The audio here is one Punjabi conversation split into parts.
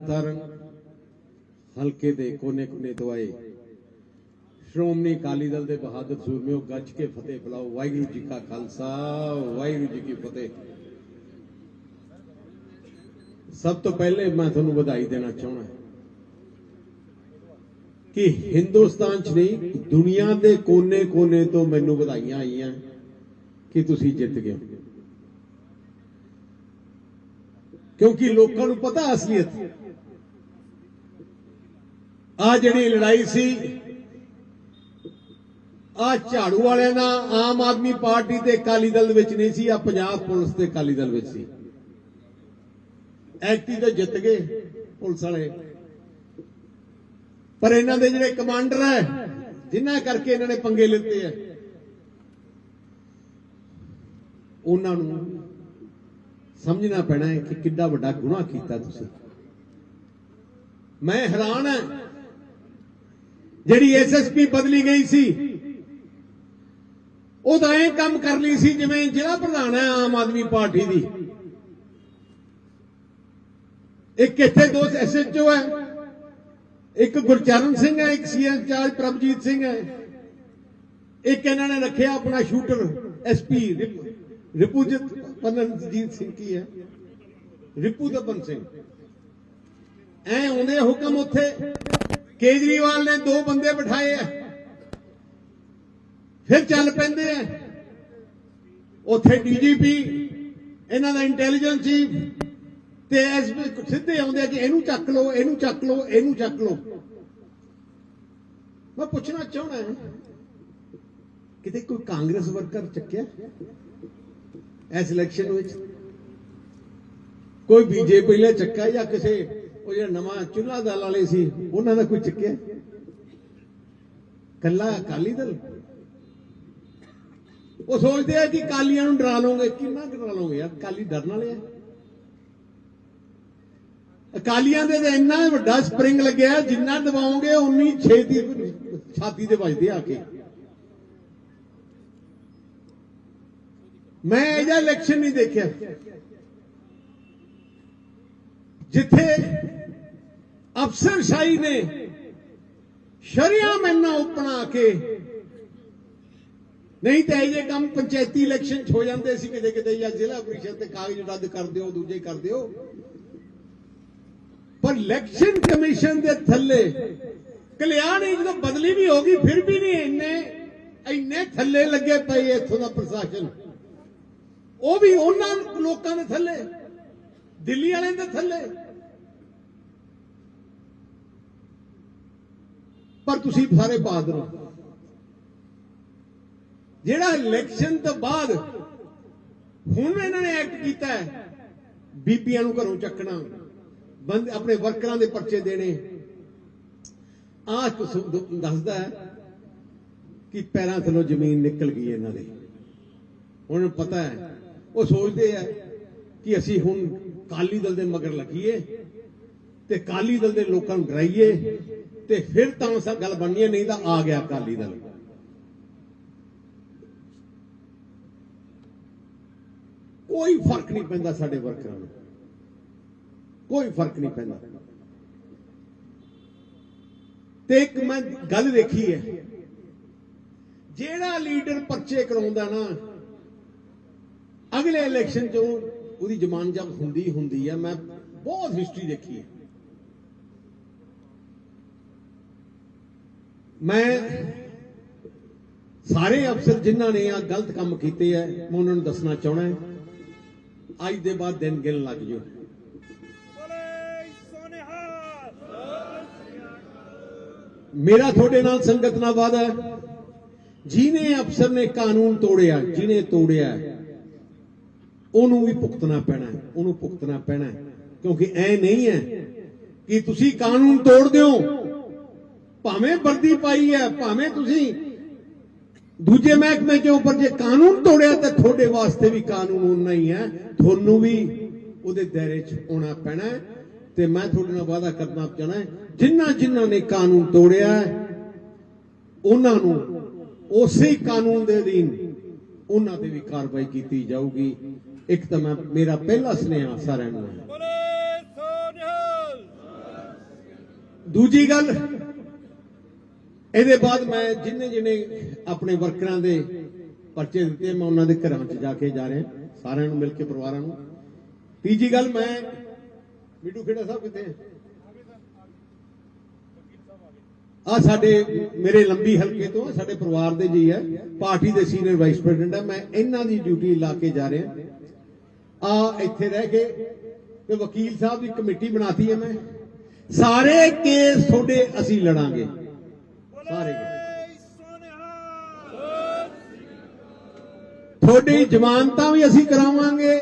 ਤਰਨ ਹਲਕੇ ਦੇ ਕੋਨੇ-ਕੋਨੇ ਤੋਂ ਆਏ ਸ਼੍ਰੋਮਣੀ ਅਕਾਲੀ ਦਲ ਦੇ ਬਹਾਦਰ ਸੂਰਮਿਓ ਗੱਜ ਕੇ ਫਤਿਹ ਬੁਲਾਓ। ਵਾਹਿਗੁਰੂ ਜੀ ਕਾ ਖਾਲਸਾ, ਵਾਹਿਗੁਰੂ ਜੀ ਕੀ ਫਤਿਹ। ਸਭ ਤੋਂ ਪਹਿਲੇ ਮੈਂ ਤੁਹਾਨੂੰ ਵਧਾਈ ਦੇਣਾ ਚਾਹੁੰਦਾ ਕਿ ਹਿੰਦੁਸਤਾਨ 'ਚ ਨਹੀਂ, ਦੁਨੀਆ ਦੇ ਕੋਨੇ-ਕੋਨੇ ਤੋਂ ਮੈਨੂੰ ਵਧਾਈਆਂ ਆਈਆਂ ਕਿ ਤੁਸੀਂ ਜਿੱਤ ਗਏ ਕਿਉਂਕਿ ਲੋਕਾਂ ਨੂੰ ਪਤਾ ਅਸਲੀਅਤ। ਆ ਜਿਹੜੀ ਲੜਾਈ ਸੀ, ਆ ਝਾੜੂ ਵਾਲਿਆਂ ਦਾ ਆਮ ਆਦਮੀ ਪਾਰਟੀ ਤੇ ਅਕਾਲੀ ਦਲ ਵਿੱਚ ਨਹੀਂ ਸੀ, ਆ ਪੰਜਾਬ ਪੁਲਿਸ ਤੇ ਅਕਾਲੀ ਦਲ ਵਿੱਚ ਸੀ। ਐਕਟੀ ਤਾਂ ਜਿੱਤ ਗਏ ਪੁਲਿਸ ਵਾਲੇ। ਪਰ ਇਹਨਾਂ ਦੇ ਜਿਹੜੇ ਕਮਾਂਡਰ ਹੈ, ਜਿਨ੍ਹਾਂ ਕਰਕੇ ਇਹਨਾਂ ਨੇ ਪੰਗੇ ਲਿੱਤੇ ਆ ਉਹਨਾਂ ਨੂੰ ਸਮਝਣਾ ਪੈਣਾ ਹੈ ਕਿ ਕਿੱਡਾ ਵੱਡਾ ਗੁਨਾਹ ਕੀਤਾ ਤੁਸੀਂ। ਮੈਂ ਹੈਰਾਨ ਹਾਂ। ਜਿਹੜੀ ਐਸਐਸਪੀ ਬਦਲੀ ਗਈ ਸੀ, ਉਹ ਤਾਂ ਇਹ ਕੰਮ ਕਰ ਲਈ ਸੀ ਜਿਵੇਂ ਜ਼ਿਲ੍ਹਾ ਪ੍ਰਧਾਨ ਹੈ ਆਮ ਆਦਮੀ ਪਾਰਟੀ ਦੀ। ਇੱਕ ਇੱਥੇ ਦੋ ਐਸਐਚਓ ਹੈ, ਇੱਕ ਗੁਰਚਰਨ ਸਿੰਘ ਹੈ, ਇੱਕ ਸੀਐਮ ਚਾਰਜ ਪ੍ਰਭਜੀਤ ਸਿੰਘ ਹੈ। ਇੱਕ ਇਹਨਾਂ ਨੇ ਰੱਖਿਆ ਆਪਣਾ ਸ਼ੂਟਰ ਐਸਪੀ ਰਿਪੂਜਿਤ। ਪਨਨਜੀਤ ਸਿੰਘ ਕੀ ਹੈ? ਰਿਪੂ ਦਬਨ ਸਿੰਘ। ਐ ਆਉਂਦੇ ਹੁਕਮ ਉੱਥੇ ਕੇਜਰੀਵਾਲ ਨੇ ਦੋ ਬੰਦੇ ਬਿਠਾਏ ਆ। ਫਿਰ ਚੱਲ ਪੈਂਦੇ ਆ। ਉੱਥੇ ਡੀਜੀਪੀ ਇਹਨਾਂ ਦਾ ਇੰਟੈਲੀਜੈਂਸ ਚੀਫ ਤੇ ਐਸਪੀ ਸਿੱਧੇ ਆਉਂਦੇ ਆ ਕਿ ਇਹਨੂੰ ਚੱਕ ਲਓ, ਇਹਨੂੰ ਚੱਕ ਲਓ, ਇਹਨੂੰ ਚੱਕ ਲਓ। ਮੈਂ ਪੁੱਛਣਾ ਚਾਹਣਾ ਕਿਤੇ ਕੋਈ ਕਾਂਗਰਸ ਵਰਕਰ ਚੱਕਿਆ? ਇਸ ਇਲੈਕਸ਼ਨ ਵਿੱਚ। ਕੋਈ ਬੀਜੇਪੀ ਨੇ ਚੱਕਾ ਜਾਂ ਕਿਸੇ ਉਹ ਜਿਹੜਾ ਨਵਾਂ ਚੁੱਲਾ ਦਲ ਵਾਲੇ ਸੀ, ਉਹਨਾਂ ਦਾ ਕੋਈ ਚੱਕਿਆ? ਕੱਲਾ ਅਕਾਲੀ ਦਲ? ਉਹ ਸੋਚਦੇ ਆ ਕਿ ਕਾਲੀਆਂ ਨੂੰ ਡਰਾ ਲਓਗੇ। ਕਿੰਨਾ ਕੁ ਡਰਾ ਲਓਗੇ ਯਾਰ? ਕਾਲੀ ਡਰਨ ਵਾਲੇ ਆ। ਅਕਾਲੀਆਂ ਦੇ ਤਾਂ ਇੰਨਾ ਵੱਡਾ ਸਪਰਿੰਗ ਲੱਗਿਆ, ਜਿੰਨਾ ਦਬਾਓਗੇ, ਉਨੀ ਛੇਤੀ ਛਾਤੀ ਤੇ ਵੱਜਦੇ ਆ ਕੇ। ਮੈਂ ਇਹਦਾ ਇਲੈਕਸ਼ਨ ਨਹੀਂ ਦੇਖਿਆ। ਜਿੱਥੇ ਅਫਸਰਸ਼ਾਹੀ ਨੇ ਸ਼ਰੀਆਮ ਇੰਨਾ ਉਪਣਾ ਕੇ ਨਹੀਂ ਤਾਂ ਇਹ ਜੇ ਕੰਮ ਪੰਚਾਇਤੀ ਇਲੈਕਸ਼ਨ 'ਚ ਹੋ ਜਾਂਦੇ ਸੀ ਕਿਤੇ ਕਿਤੇ ਜਾਂ ਜ਼ਿਲ੍ਹਾ ਪ੍ਰੀਸ਼ਦ ਤੇ ਕਾਗਜ਼ ਰੱਦ ਕਰ ਦਿਓ, ਦੂਜੇ ਕਰ ਦਿਓ। ਪਰ ਇਲੈਕਸ਼ਨ ਕਮਿਸ਼ਨ ਦੇ ਥੱਲੇ ਕਲਿਆਣ ਜਦੋਂ ਬਦਲੀ ਵੀ ਹੋ ਗਈ, ਫਿਰ ਵੀ ਨਹੀਂ ਇੰਨੇ ਇੰਨੇ ਥੱਲੇ ਲੱਗੇ ਪਏ ਇੱਥੋਂ ਦਾ ਪ੍ਰਸ਼ਾਸਨ। ਉਹ ਵੀ ਉਹਨਾਂ ਲੋਕਾਂ ਦੇ ਥੱਲੇ, ਦਿੱਲੀ ਵਾਲਿਆਂ ਦੇ ਥੱਲੇ। ਪਰ ਤੁਸੀਂ ਸਾਰੇ ਬਹਾਦਰ ਹੋ। ਜਿਹੜਾ ਇਲੈਕਸ਼ਨ ਤੋਂ ਬਾਅਦ ਹੁਣ ਇਹਨਾਂ ਨੇ ਐਕਟ ਕੀਤਾ ਹੈ, ਬੀਬੀਆਂ ਨੂੰ ਘਰੋਂ ਚੱਕਣਾ, ਬੰਦੇ ਆਪਣੇ ਵਰਕਰਾਂ ਦੇ ਪਰਚੇ ਦੇਣੇ। ਆਹ ਦੱਸਦਾ ਹੈ ਕਿ ਪੈਰਾਂ ਥੱਲੋਂ ਜ਼ਮੀਨ ਨਿਕਲ ਗਈ ਇਹਨਾਂ ਦੇ। ਉਹਨਾਂ ਨੂੰ ਪਤਾ ਹੈ ਉਹ ਸੋਚਦੇ ਆ ਕਿ ਅਸੀਂ ਹੁਣ ਕਾਲੀ ਦਲ ਦੇ ਮਗਰ ਲੱਗੀਏ ਤੇ ਕਾਲੀ ਦਲ ਦੇ ਲੋਕਾਂ ਨੂੰ ਡਰਾਈਏ ਤੇ ਫਿਰ ਤਾਂ ਸਾ ਗੱਲ ਬਣਨੀ ਹੈ ਨਹੀਂ ਤਾਂ ਆ ਗਿਆ ਕਾਲੀ ਦਲ। ਕੋਈ ਫ਼ਰਕ ਨਹੀਂ ਪੈਂਦਾ ਸਾਡੇ ਵਰਕਰਾਂ ਨੂੰ। ਕੋਈ ਫ਼ਰਕ ਨਹੀਂ ਪੈਂਦਾ। ਤੇ ਇੱਕ ਮੈਂ ਗੱਲ ਦੇਖੀ ਹੈ। ਜਿਹੜਾ ਲੀਡਰ ਪਰਚੇ ਕਰਾਉਂਦਾ ਨਾ ਅਗਲੇ ਇਲੈਕਸ਼ਨ ਚੋਂ ਉਹਦੀ ਜ਼ਮਾਨ ਜਬ ਹੁੰਦੀ ਹੁੰਦੀ ਹੈ ਮੈਂ ਬਹੁਤ ਹਿਸਟਰੀ ਦੇਖੀ ਹੈ। ਮੈਂ ਸਾਰੇ ਅਫਸਰ ਜਿਨ੍ਹਾਂ ਨੇ ਆ ਗਲਤ ਕੰਮ ਕੀਤੇ ਆ ਮੈਂ ਉਹਨਾਂ ਨੂੰ ਦੱਸਣਾ ਚਾਹਣਾ ਹੈ ਅੱਜ ਦੇ ਬਾਅਦ ਦਿਨ ਗਿਣ ਲੱਗ ਜਾਓ। ਮੇਰਾ ਤੁਹਾਡੇ ਨਾਲ ਸੰਗਤ ਨਾਲ ਵਾਅਦਾ ਹੈ ਜਿਹਨੇ ਅਫਸਰ ਨੇ ਕਾਨੂੰਨ ਤੋੜਿਆ ਜਿਹਨੇ ਤੋੜਿਆ ਉਹਨੂੰ ਵੀ ਭੁਗਤਣਾ ਪੈਣਾ ਹੈ, ਉਹਨੂੰ ਭੁਗਤਣਾ ਪੈਣਾ ਹੈ। ਕਿਉਂਕਿ ਐ ਨਹੀਂ ਹੈ ਕਿ ਤੁਸੀਂ ਕਾਨੂੰਨ ਤੋੜ ਦਿਓ। ਭਾਵੇਂ ਵਰਦੀ ਪਾਈ ਹੈ ਭਾਵੇਂ ਤੁਸੀਂ ਦੂਜੇ ਮਹਿਕਮੇ ਦੇ ਉੱਪਰ ਜੇ ਕਾਨੂੰਨ ਤੋੜਿਆ ਤਾਂ ਤੁਹਾਡੇ ਵਾਸਤੇ ਵੀ ਕਾਨੂੰਨ ਉਨਾ ਹੈ ਤੁਹਾਨੂੰ ਵੀ ਉਹਦੇ ਦਾਇਰੇ 'ਚ ਆਉਣਾ ਪੈਣਾ ਤੇ ਮੈਂ ਤੁਹਾਡੇ ਨਾਲ ਵਾਅਦਾ ਕਰਨਾ ਚਾਹਣਾ ਹੈ ਜਿਨ੍ਹਾਂ ਜਿਨ੍ਹਾਂ ਨੇ ਕਾਨੂੰਨ ਤੋੜਿਆ ਉਹਨਾਂ ਨੂੰ ਉਸੇ ਕਾਨੂੰਨ ਦੇ ਅਧੀਨ ਉਹਨਾਂ ਤੇ ਵੀ ਕਾਰਵਾਈ ਕੀਤੀ ਜਾਊਗੀ। ਇੱਕ ਤਾਂ ਮੈਂ ਮੇਰਾ ਪਹਿਲਾ ਸੁਨੇਹਾ ਸਾਰਿਆਂ ਨੂੰ ਦੂਜੀ ਗੱਲ ਇਹਦੇ ਬਾਅਦ ਮੈਂ ਜਿੰਨੇ ਜਿੰਨੇ ਆਪਣੇ ਵਰਕਰਾਂ ਦੇ ਪਰਚੇ ਦਿੱਤੇ ਮੈਂ ਉਹਨਾਂ ਦੇ ਘਰਾਂ 'ਚ ਜਾ ਕੇ ਜਾ ਰਿਹਾ ਸਾਰਿਆਂ ਨੂੰ ਮਿਲ ਕੇ ਪਰਿਵਾਰਾਂ ਨੂੰ। ਤੀਜੀ ਗੱਲ ਮੈਂ ਮਿੱਟੂ ਖੇੜਾ ਸਾਹਿਬ ਕਿੱਥੇ ਆ ਸਾਡੇ ਮੇਰੇ ਲੰਬੀ ਹਲਕੇ ਤੋਂ ਸਾਡੇ ਪਰਿਵਾਰ ਦੇ ਜੀ ਹੈ ਪਾਰਟੀ ਦੇ ਸੀਨੀਅਰ ਵਾਈਸ ਪ੍ਰੈਜ਼ੀਡੈਂਟ ਹੈ ਮੈਂ ਇਹਨਾਂ ਦੀ ਡਿਊਟੀ ਲਾ ਕੇ ਜਾ ਰਿਹਾ। ਆ ਇੱਥੇ ਰਹਿ ਕੇ ਤੇ ਵਕੀਲ ਸਾਹਿਬ ਦੀ ਕਮੇਟੀ ਬਣਾਤੀ ਹੈ ਮੈਂ। ਸਾਰੇ ਕੇਸ ਤੁਹਾਡੇ ਅਸੀਂ ਲੜਾਂਗੇ। ਸਾਰੇ ਤੁਹਾਡੀ ਜ਼ਮਾਨਤਾਂ ਵੀ ਅਸੀਂ ਕਰਾਵਾਂਗੇ।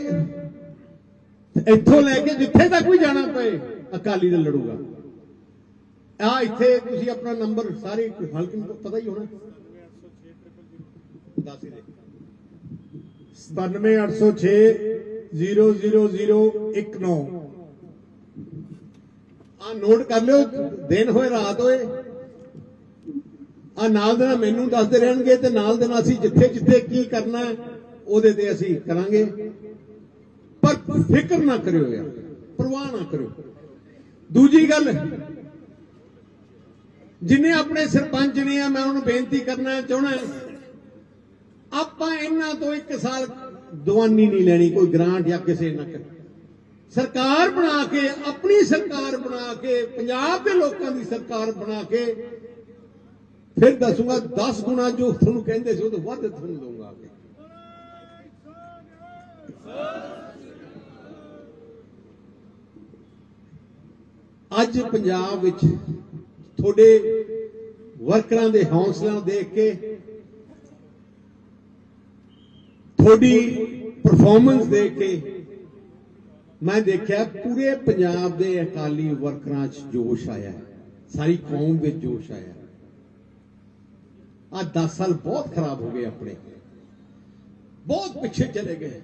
ਇੱਥੋਂ ਲੈ ਕੇ ਜਿੱਥੇ ਤੱਕ ਵੀ ਜਾਣਾ ਪਏ, ਅਕਾਲੀ ਦਲ ਲੜੂਗਾ। ਆ ਇੱਥੇ ਤੁਸੀਂ ਆਪਣਾ ਨੰਬਰ ਸਾਰੇ ਹਲਕੇ ਨੂੰ ਪਤਾ ਹੀ ਹੋਣਾ। 97806 00019. ਆ ਨੋਟ ਕਰ ਲਿਓ, ਦਿਨ ਹੋਏ, ਰਾਤ ਹੋਏ। ਆ ਨਾਲ ਦੇ ਨਾਲ ਮੈਨੂੰ ਦੱਸਦੇ ਰਹਿਣਗੇ ਤੇ ਨਾਲ ਦੇ ਨਾਲ ਅਸੀਂ ਜਿੱਥੇ ਜਿੱਥੇ ਕੀ ਕਰਨਾ ਉਹਦੇ ਤੇ ਅਸੀਂ ਕਰਾਂਗੇ। ਪਰ ਫਿਕਰ ਨਾ ਕਰਿਓ ਯਾਰ, ਪਰਵਾਹ ਨਾ ਕਰਿਓ। ਦੂਜੀ ਗੱਲ, ਜਿਨੇ ਆਪਣੇ ਸਰਪੰਚ ਨੇ ਆ, ਮੈਂ ਉਹਨੂੰ ਬੇਨਤੀ ਕਰਨਾ ਚਾਹਣਾ ਆਪਾਂ ਇਹਨਾਂ ਤੋਂ ਇੱਕ ਸਾਲ ਦਵਾਨੀ ਨਹੀਂ ਲੈਣੀ, ਕੋਈ ਗ੍ਰਾਂਟ ਜਾਂ ਕਿਸੇ ਨਾ ਸਰਕਾਰ ਬਣਾ ਕੇ, ਆਪਣੀ ਸਰਕਾਰ ਬਣਾ ਕੇ, ਪੰਜਾਬ ਦੇ ਲੋਕਾਂ ਦੀ ਸਰਕਾਰ ਬਣਾ ਕੇ, ਫਿਰ ਦੱਸੂਗਾ 10 ਗੁਣਾ ਜੋ ਤੁਹਾਨੂੰ ਕਹਿੰਦੇ ਸੀ, ਉਹ ਤੋਂ ਵੱਧ ਤੁਹਾਨੂੰ ਦਊਂਗਾ ਅੱਗੇ। ਅੱਜ ਪੰਜਾਬ ਵਿੱਚ ਤੁਹਾਡੇ ਵਰਕਰਾਂ ਦੇ ਹੌਸਲਿਆਂ ਨੂੰ ਦੇਖ ਕੇ ਤੁਹਾਡੀ ਪਰਫਾਰਮੈਂਸ ਦੇਖ ਕੇ ਮੈਂ ਦੇਖਿਆ ਪੂਰੇ ਪੰਜਾਬ ਦੇ ਅਕਾਲੀ ਵਰਕਰਾਂ 'ਚ ਜੋਸ਼ ਆਇਆ ਸਾਰੀ ਕੌਮ ਵਿੱਚ ਜੋਸ਼ ਆਇਆ ਆ 10 ਸਾਲ ਬਹੁਤ ਖਰਾਬ ਹੋ ਗਏ ਆਪਣੇ। ਬਹੁਤ ਪਿੱਛੇ ਚਲੇ ਗਏ।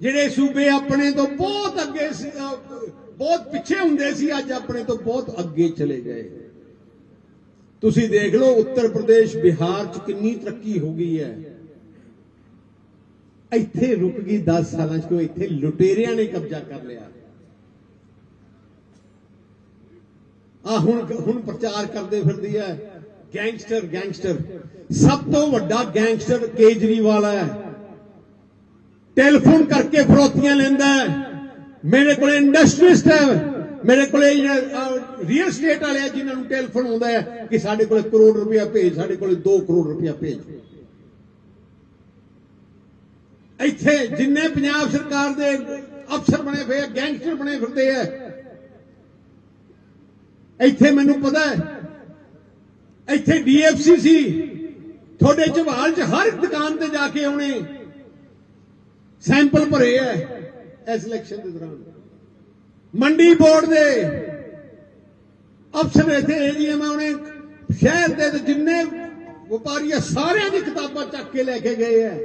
ਜਿਹੜੇ ਸੂਬੇ ਆਪਣੇ ਤੋਂ ਬਹੁਤ ਅੱਗੇ ਸੀ ਬਹੁਤ ਪਿੱਛੇ ਹੁੰਦੇ ਸੀ, ਅੱਜ ਆਪਣੇ ਤੋਂ ਬਹੁਤ ਅੱਗੇ ਚਲੇ ਗਏ। ਤੁਸੀਂ ਦੇਖ ਲਓ, ਉੱਤਰ ਪ੍ਰਦੇਸ਼ ਬਿਹਾਰ 'ਚ ਕਿੰਨੀ ਤਰੱਕੀ ਹੋ ਗਈ ਹੈ। ਇੱਥੇ ਰੁਕ ਗਈ 10 ਸਾਲਾਂ 'ਚ ਕਿਉਂ ਇੱਥੇ ਲੁਟੇਰਿਆਂ ਨੇ ਕਬਜ਼ਾ ਕਰ ਲਿਆ। ਆ ਹੁਣ ਹੁਣ ਪ੍ਰਚਾਰ ਕਰਦੇ ਫਿਰਦੀ ਹੈ ਗੈਂਗਸਟਰ ਗੈਂਗਸਟਰ। ਸਭ ਤੋਂ ਵੱਡਾ ਗੈਂਗਸਟਰ ਕੇਜਰੀਵਾਲ ਹੈ ਟੈਲੀਫੋਨ ਕਰਕੇ ਫਰੋਤੀਆਂ ਲੈਂਦਾ ਹੈ ਮੇਰੇ ਕੋਲ ਇੰਡਸਟਰੀਸਟ ਹੈ ਮੇਰੇ ਕੋਲ ਰੀਅਲ ਸਟੇਟ ਵਾਲੇ ਆ ਜਿਨ੍ਹਾਂ ਨੂੰ ਟੈਲੀਫੋਨ ਆਉਂਦਾ ਹੈ ਕਿ ਸਾਡੇ ਕੋਲ ਕਰੋੜ ਰੁਪਇਆ ਭੇਜ, ਸਾਡੇ ਕੋਲ 2 ਕਰੋੜ ਰੁਪਇਆ ਭੇਜ। ਇੱਥੇ ਜਿੰਨੇ ਪੰਜਾਬ ਸਰਕਾਰ ਦੇ ਅਫਸਰ ਬਣੇ ਹੋਏ ਗੈਂਗਸਟਰ ਬਣੇ ਫਿਰਦੇ ਆ। ਇੱਥੇ ਮੈਨੂੰ ਪਤਾ ਹੈ, ਇੱਥੇ ਡੀਐਫਸੀ ਸੀ ਤੁਹਾਡੇ ਝਵਾਲ 'ਚ ਹਰ ਇੱਕ ਦੁਕਾਨ ਤੇ ਜਾ ਕੇ ਆਉਣੇ। ਸੈਂਪਲ ਭਰੇ ਐ ਇਸ ਇਲੈਕਸ਼ਨ ਦੇ ਦੌਰਾਨ। ਮੰਡੀ ਬੋਰਡ ਦੇ ਅਫਸਰ ਇੱਥੇ ਏਰੀਆ ਮੈਂ ਉਹਨੇ ਸ਼ਹਿਰ ਦੇ ਜਿੰਨੇ ਵਪਾਰੀ ਆ, ਸਾਰਿਆਂ ਦੀ ਕਿਤਾਬਾਂ ਚੱਕ ਕੇ ਲੈ ਕੇ ਗਏ ਐ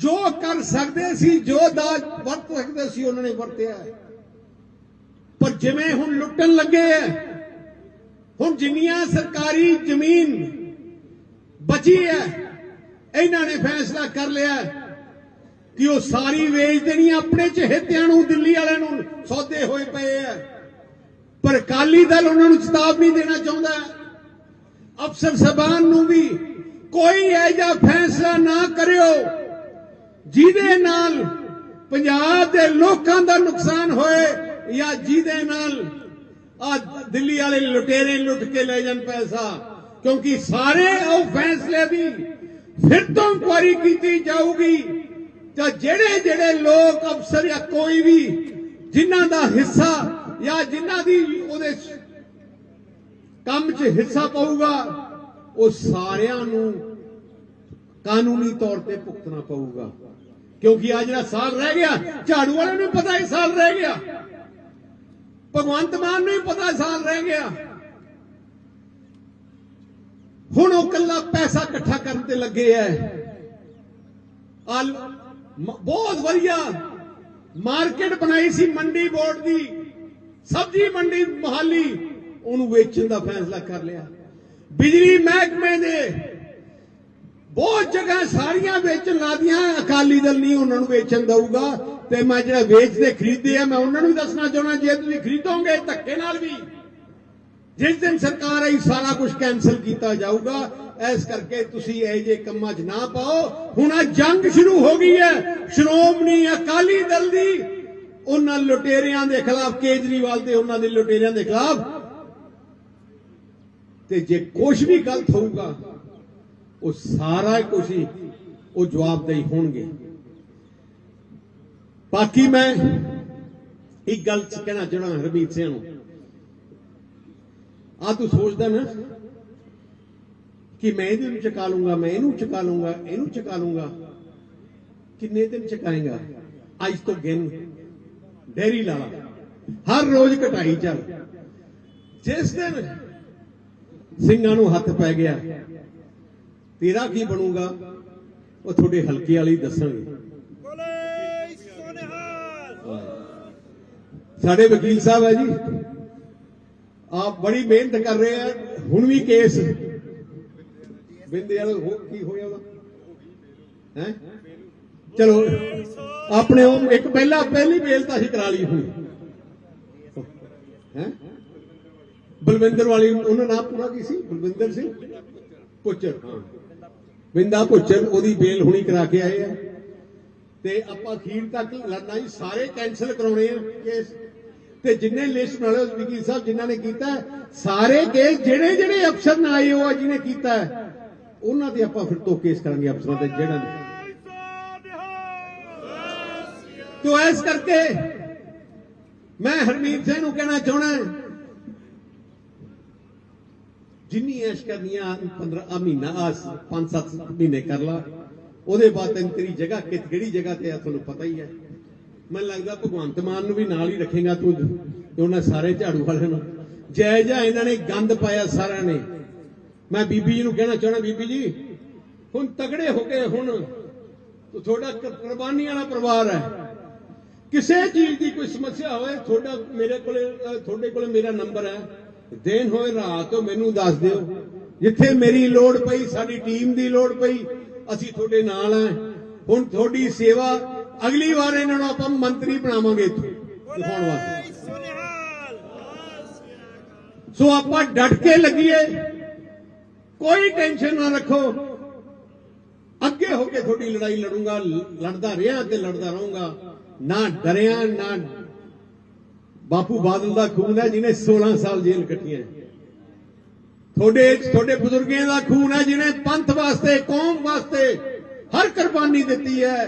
ਜੋ ਕਰ ਸਕਦੇ ਸੀ, ਜੋ ਦਾਜ ਵਰਤ ਸਕਦੇ ਸੀ, ਉਹਨਾਂ ਨੇ ਵਰਤਿਆ ਪਰ ਜਿਵੇਂ ਹੁਣ ਲੁੱਟਣ ਲੱਗੇ ਐ ਹੁਣ ਜਿੰਨੀਆਂ ਸਰਕਾਰੀ ਜ਼ਮੀਨ ਬਚੀ ਹੈ, ਇਹਨਾਂ ਨੇ ਫੈਸਲਾ ਕਰ ਲਿਆ ਕਿ ਉਹ ਸਾਰੀ ਵੇਚ ਦੇਣੀ ਆਪਣੇ ਚਹੇਤਿਆਂ ਨੂੰ, ਦਿੱਲੀ ਵਾਲਿਆਂ ਨੂੰ ਸੌਦੇ ਹੋਏ ਪਏ ਆ ਪਰ ਅਕਾਲੀ ਦਲ ਉਹਨਾਂ ਨੂੰ ਚੇਤਾਵਨੀ ਦੇਣਾ ਚਾਹੁੰਦਾ। ਅਫਸਰ ਸਬਾਨ ਨੂੰ ਵੀ ਕੋਈ ਐਜਾ ਫੈਸਲਾ ਨਾ ਕਰਿਓ ਜਿਹਦੇ ਨਾਲ ਪੰਜਾਬ ਦੇ ਲੋਕਾਂ ਦਾ ਨੁਕਸਾਨ ਹੋਏ ਜਾਂ ਜਿਹਦੇ ਨਾਲ ਆ ਦਿੱਲੀ ਵਾਲੇ ਲੁਟੇਰੇ ਲੁੱਟ ਕੇ ਲੈ ਜਾਣ ਪੈਸਾ, ਕਿਉਂਕਿ ਸਾਰੇ ਉਹ ਫੈਸਲੇ ਦੀ ਫਿਰ ਤੋਂ ਇਨਕੁਆਰੀ ਕੀਤੀ ਜਾਊਗੀ, ਤਾਂ ਜਿਹੜੇ ਜਿਹੜੇ ਲੋਕ ਅਫਸਰ ਜਾਂ ਕੋਈ ਵੀ ਜਿਨ੍ਹਾਂ ਦਾ ਹਿੱਸਾ ਜਾਂ ਜਿਨ੍ਹਾਂ ਦੀ ਉਹਦੇ ਕੰਮ 'ਚ ਹਿੱਸਾ ਪਊਗਾ, ਉਹ ਸਾਰਿਆਂ ਨੂੰ ਕਾਨੂੰਨੀ ਤੌਰ ਤੇ ਭੁਗਤਣਾ ਪਊਗਾ। ਕਿਉਂਕਿ ਆ ਜਿਹੜਾ ਸਾਲ ਰਹਿ ਗਿਆ, ਝਾੜੂ ਵਾਲੇ ਨੂੰ ਪਤਾ ਇਹ ਸਾਲ ਰਹਿ ਗਿਆ। ਭਗਵੰਤ ਮਾਨ ਨੂੰ ਪਤਾ ਸਾਲ ਰਹਿ ਗਿਆ। ਹੁਣ ਉਹ ਕੱਲਾ ਪੈਸਾ ਇਕੱਠਾ ਕਰਨ ਤੇ ਲੱਗੇ ਐ। ਆ ਬਹੁਤ ਵਧੀਆ ਮਾਰਕੀਟ ਬਣਾਈ ਸੀ ਮੰਡੀ ਬੋਰਡ ਦੀ, ਸਬਜ਼ੀ ਮੰਡੀ ਮੋਹਾਲੀ, ਉਹਨੂੰ ਵੇਚਣ ਦਾ ਫੈਸਲਾ ਕਰ ਲਿਆ। ਬਿਜਲੀ ਮਹਿਕਮੇ ਦੇ ਬਹੁਤ ਜਗ੍ਹਾ ਸਾਰੀਆਂ ਵੇਚਣ ਲਾਦੀਆਂ, ਅਕਾਲੀ ਦਲ ਨਹੀਂ ਉਹਨਾਂ ਨੂੰ ਵੇਚਣ ਦਊਗਾ। ਤੇ ਮੈਂ ਜਿਹੜਾ ਵੇਚਦੇ ਖਰੀਦੇ ਆ, ਮੈਂ ਉਹਨਾਂ ਨੂੰ ਵੀ ਦੱਸਣਾ ਚਾਹੁੰਦਾ, ਜੇ ਤੁਸੀਂ ਖਰੀਦੋਗੇ ਧੱਕੇ ਨਾਲ ਵੀ। ਜਿਸ ਦਿਨ ਸਰਕਾਰ ਆਈ, ਸਾਰਾ ਕੁਝ ਕੈਨਸਲ ਕੀਤਾ ਜਾਊਗਾ। ਇਸ ਕਰਕੇ ਤੁਸੀਂ ਇਹ ਜੇ ਕੰਮਾਂ 'ਚ ਨਾ ਪਾਓ। ਹੁਣ ਆ ਜੰਗ ਸ਼ੁਰੂ ਹੋ ਗਈ ਹੈ। ਸ਼੍ਰੋਮਣੀ ਅਕਾਲੀ ਦਲ ਦੀ, ਉਹਨਾਂ ਲੁਟੇਰਿਆਂ ਦੇ ਖਿਲਾਫ, ਕੇਜਰੀਵਾਲ ਤੇ ਉਹਨਾਂ ਦੇ ਲੁਟੇਰਿਆਂ ਦੇ ਖਿਲਾਫ। ਤੇ ਜੇ ਕੁਝ ਵੀ ਗਲਤ ਹੋਊਗਾ ਉਹ ਸਾਰਾ ਕੁਝ ਹੀ ਉਹ ਜਵਾਬਦੇਹੀ ਹੋਣਗੇ। ਬਾਕੀ ਮੈਂ ਇੱਕ ਗੱਲ ਕਹਿਣਾ ਚਾਹਣਾ ਹਰਮੀਤ ਸਿੰਘ ਨੂੰ। ਆ ਤੂੰ ਸੋਚਦਾ ਨਾ ਕਿ ਮੈਂ ਇਹਦੇ ਨੂੰ ਚਕਾ ਲੂੰਗਾ, ਮੈਂ ਇਹਨੂੰ ਚਕਾ ਲੂੰਗਾ, ਇਹਨੂੰ ਚਕਾ ਲੂੰਗਾ। ਕਿੰਨੇ ਦਿਨ ਚਕਾਏਗਾ? ਅੱਜ ਤੋਂ ਗਿਣ, ਡੈਰੀ ਲਾ ਹਰ ਰੋਜ਼ ਘਟਾਈ ਚੱਲ। ਜਿਸ ਦਿਨ ਸਿੰਘਾਂ ਨੂੰ ਹੱਥ ਪੈ ਗਿਆ ਤੇਰਾ ਕੀ ਬਣੂਗਾ? ਉਹ ਤੁਹਾਡੇ ਹਲਕੇ ਵਾਲੇ ਦੱਸਣਗੇ। ਸਾਡੇ ਵਕੀਲ ਸਾਹਿਬ ਹੈ ਜੀ ਆਪ ਬੜੀ ਮਿਹਨਤ ਕਰ ਰਹੇ ਆ ਹੁਣ ਵੀ ਕੇਸ। ਬਿੰਦੇ ਵਾਲਾ ਹੋ ਕੀ ਹੋਇਆ ਉਹਦਾ ਹੈ? ਚਲੋ ਆਪਣੇ ਉਹ ਇੱਕ ਪਹਿਲਾ ਪਹਿਲੀ ਬੇਲ ਤਾਂ ਅਸੀਂ ਕਰਾ ਲਈ ਹੋਈ। ਹੈ? ਬਲਵਿੰਦਰ ਵਾਲੀ ਉਹਨਾਂ ਨਾਮ ਪੂਰਾ ਕੀ ਸੀ? ਬਲਵਿੰਦਰ ਸਿੰਘ ਪੁੱਚਰ ਹਾਂ। ਬਿੰਦਾ ਪੁੱਚਰ ਉਹਦੀ ਬੇਲ ਹੁਣੀ ਕਰਾ ਕੇ ਆਏ ਆ। ਤੇ ਆਪਾਂ ਅਖੀਰ ਤੱਕ ਲੜਨਾ ਜੀ, ਸਾਰੇ ਕੈਨਸਲ ਕਰਾਉਣੇ ਆ ਕੇਸ ਤੇ ਜਿੰਨੇ ਲਿਸਟ ਨਾਲੇ ਵਕੀਲ ਸਾਹਿਬ, ਜਿਨ੍ਹਾਂ ਨੇ ਕੀਤਾ, ਸਾਰੇ ਕੇਸ ਜਿਹੜੇ ਜਿਹੜੇ ਅਫਸਰ ਨਾਲ ਆਏ ਹੋ ਜਿਹਨੇ ਕੀਤਾ ਉਹਨਾਂ ਤੇ ਆਪਾਂ ਫਿਰ ਤੋਂ ਕੇਸ ਕਰਾਂਗੇ ਅਫਸਰਾਂ ਤੇ, ਜਿਹੜਾ ਤੋ ਇਸ ਕਰਕੇ ਮੈਂ ਹਰਮੀਤ ਸਿੰਘ ਨੂੰ ਕਹਿਣਾ ਚਾਹਣਾ ਜਿੰਨੀ ਐਸ਼ ਕਰਨੀ ਆ 15 ਮਹੀਨਾ ਆ 5-7 ਮਹੀਨੇ ਕਰ ਲਾ, ਉਹਦੇ ਬਾਅਦ ਤੈਨੂੰ ਤੇਰੀ ਜਗ੍ਹਾ ਕਿ ਕਿਹੜੀ ਜਗ੍ਹਾ ਤੇ ਆ, ਤੁਹਾਨੂੰ ਪਤਾ ਹੀ ਹੈ। ਮੈਨੂੰ ਲੱਗਦਾ ਭਗਵੰਤ ਮਾਨ ਨੂੰ ਵੀ ਨਾਲ ਹੀ ਰੱਖੇਗਾ ਤੂੰ ਉਹਨਾਂ ਸਾਰੇ ਝਾੜੂ ਵਾਲਿਆਂ ਨੂੰ। ਜੈ ਜੈ ਇਹਨਾਂ ਨੇ ਗੰਦ ਪਾਇਆ ਸਾਰਿਆਂ ਨੇ। ਮੈਂ ਬੀਬੀ ਜੀ ਨੂੰ ਕਹਿਣਾ ਚਾਹਣਾ ਬੀਬੀ ਜੀ, ਹੁਣ ਤਗੜੇ ਹੋ ਕੇ ਹੁਣ ਤੁਹਾਡਾ ਕੁਰਬਾਨੀ ਵਾਲਾ ਪਰਿਵਾਰ ਹੈ। ਕਿਸੇ ਚੀਜ਼ ਦੀ ਕੋਈ ਸਮੱਸਿਆ ਹੋਵੇ, ਤੁਹਾਡਾ ਮੇਰੇ ਕੋਲੇ ਤੁਹਾਡੇ ਕੋਲੇ ਮੇਰਾ ਨੰਬਰ ਹੈ। ਦਿਨ ਹੋਏ ਰਾਤ ਮੈਨੂੰ ਦੱਸ ਦਿਓ। ਜਿੱਥੇ ਮੇਰੀ ਲੋੜ ਪਈ ਸਾਡੀ ਟੀਮ ਦੀ ਲੋੜ ਪਈ ਅਸੀਂ ਤੁਹਾਡੇ ਨਾਲ ਆ। ਹੁਣ ਤੁਹਾਡੀ ਸੇਵਾ ਅਗਲੀ ਵਾਰ ਇਹਨਾਂ ਨੂੰ ਆਪਾਂ ਮੰਤਰੀ ਬਣਾਵਾਂਗੇ ਇੱਥੋਂ। ਦਿਖਾਉਣ ਵਾਸਤੇ। ਸੋ ਆਪਾਂ ਡਟ ਕੇ ਲੱਗੀਏ। ਕੋਈ ਟੈਨਸ਼ਨ ਨਾ ਰੱਖੋ। ਅੱਗੇ ਹੋ ਕੇ ਤੁਹਾਡੀ ਲੜਾਈ ਲੜੂੰਗਾ ਲੜਦਾ ਰਿਹਾ ਤੇ ਲੜਦਾ ਰਹੂੰਗਾ। ਨਾ ਡਰਿਆ ਨਾ ਬਾਪੂ ਬਾਦਲ ਦਾ ਖੂਨ ਹੈ ਜਿਹਨੇ 16 ਸਾਲ ਜੇਲ੍ਹ ਕੱਟੀਆਂ ਤੁਹਾਡੇ ਤੁਹਾਡੇ ਬਜ਼ੁਰਗਾਂ ਦਾ ਖੂਨ ਹੈ ਜਿਹਨੇ ਪੰਥ ਵਾਸਤੇ, ਕੌਮ ਵਾਸਤੇ ਹਰ ਕੁਰਬਾਨੀ ਦਿੱਤੀ ਹੈ।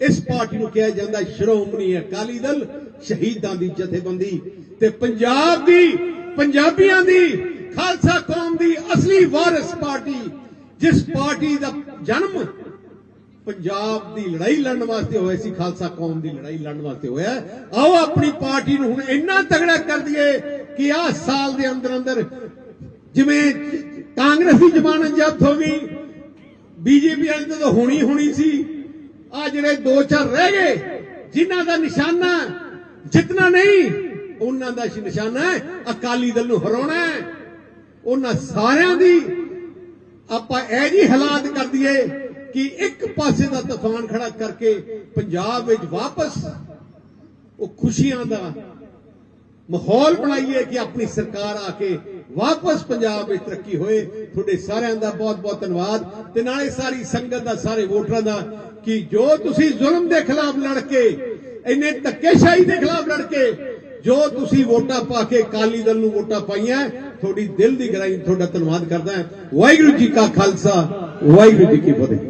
ਇਸ ਪਾਰਟੀ ਨੂੰ ਕਿਹਾ ਜਾਂਦਾ ਸ਼੍ਰੋਮਣੀ ਅਕਾਲੀ ਦਲ, ਸ਼ਹੀਦਾਂ ਦੀ ਜਥੇਬੰਦੀ ਤੇ ਪੰਜਾਬ ਦੀ, ਪੰਜਾਬੀਆਂ ਦੀ, ਖਾਲਸਾ ਕੌਮ ਦੀ ਅਸਲੀ ਵਾਰਿਸ ਪਾਰਟੀ, ਜਿਸ ਪਾਰਟੀ ਦਾ ਜਨਮ ਪੰਜਾਬ ਦੀ ਲੜਾਈ ਲੜਨ ਵਾਸਤੇ ਹੋਇਆ ਸੀ, ਖਾਲਸਾ ਕੌਮ ਦੀ ਲੜਾਈ ਲੜਨ ਵਾਸਤੇ ਹੋਇਆ। ਆਓ ਆਪਣੀ ਪਾਰਟੀ ਨੂੰ ਹੁਣ ਇੰਨਾ ਤਗੜਾ ਕਰ ਦਈਏ ਕਿ ਆਹ ਸਾਲ ਦੇ ਅੰਦਰ ਅੰਦਰ ਜਿਵੇਂ ਕਾਂਗਰਸ ਦੀ ਜ਼ਮਾਨਤ ਜ਼ਬਤ ਹੋ ਗਈ, ਬੀਜੇਪੀ ਵਾਲੀ ਤਾਂ ਹੋਣੀ ਹੋਣੀ ਸੀ। ਆ ਜਿਹੜੇ ਦੋ ਚਾਰ ਰਹਿ ਗਏ, ਜਿਨ੍ਹਾਂ ਦਾ ਨਿਸ਼ਾਨਾ ਜਿੱਤਣਾ ਨਹੀਂ, ਉਹਨਾਂ ਦਾ ਨਿਸ਼ਾਨਾ ਹੈ, ਅਕਾਲੀ ਦਲ ਨੂੰ ਹਰਾਉਣਾ ਹੈ। ਉਹਨਾਂ ਸਾਰਿਆਂ ਦੀ ਆਪਾਂ ਇਹ ਜੀ ਹਾਲਾਤ ਕਰ ਦਈਏ ਕਿ ਇੱਕ ਪਾਸੇ ਦਾ ਤੂਫਾਨ ਖੜਾ ਕਰਕੇ ਪੰਜਾਬ ਵਿੱਚ ਵਾਪਸ, ਉਹ ਖੁਸ਼ੀਆਂ ਦਾ ਮਾਹੌਲ ਬਣਾਈਏ ਕਿ ਆਪਣੀ ਸਰਕਾਰ ਆ ਕੇ ਵਾਪਸ ਪੰਜਾਬ ਵਿੱਚ ਤਰੱਕੀ ਹੋਏ। ਤੁਹਾਡੇ ਸਾਰਿਆਂ ਦਾ ਬਹੁਤ ਬਹੁਤ ਧੰਨਵਾਦ ਤੇ ਨਾਲੇ ਸਾਰੀ ਸੰਗਤ ਦਾ, ਸਾਰੇ ਵੋਟਰਾਂ ਦਾ ਕਿ ਜੋ ਤੁਸੀਂ ਜ਼ੁਲਮ ਦੇ ਖਿਲਾਫ ਲੜ ਕੇ, ਇੰਨੇ ਧੱਕੇਸ਼ਾਹੀ ਦੇ ਖਿਲਾਫ ਲੜ ਕੇ, ਜੋ ਤੁਸੀਂ ਵੋਟਾਂ ਪਾ ਕੇ ਅਕਾਲੀ ਦਲ ਨੂੰ ਵੋਟਾਂ ਪਾਈਆਂ, ਤੁਹਾਡੀ ਦਿਲ ਦੀ ਗਹਿਰਾਈ ਤੁਹਾਡਾ ਧੰਨਵਾਦ ਕਰਦਾ ਹਾਂ। ਵਾਹਿਗੁਰੂ ਜੀ ਕਾ ਖਾਲਸਾ, ਵਾਹਿਗੁਰੂ ਜੀ ਕੀ ਫਤਿਹ।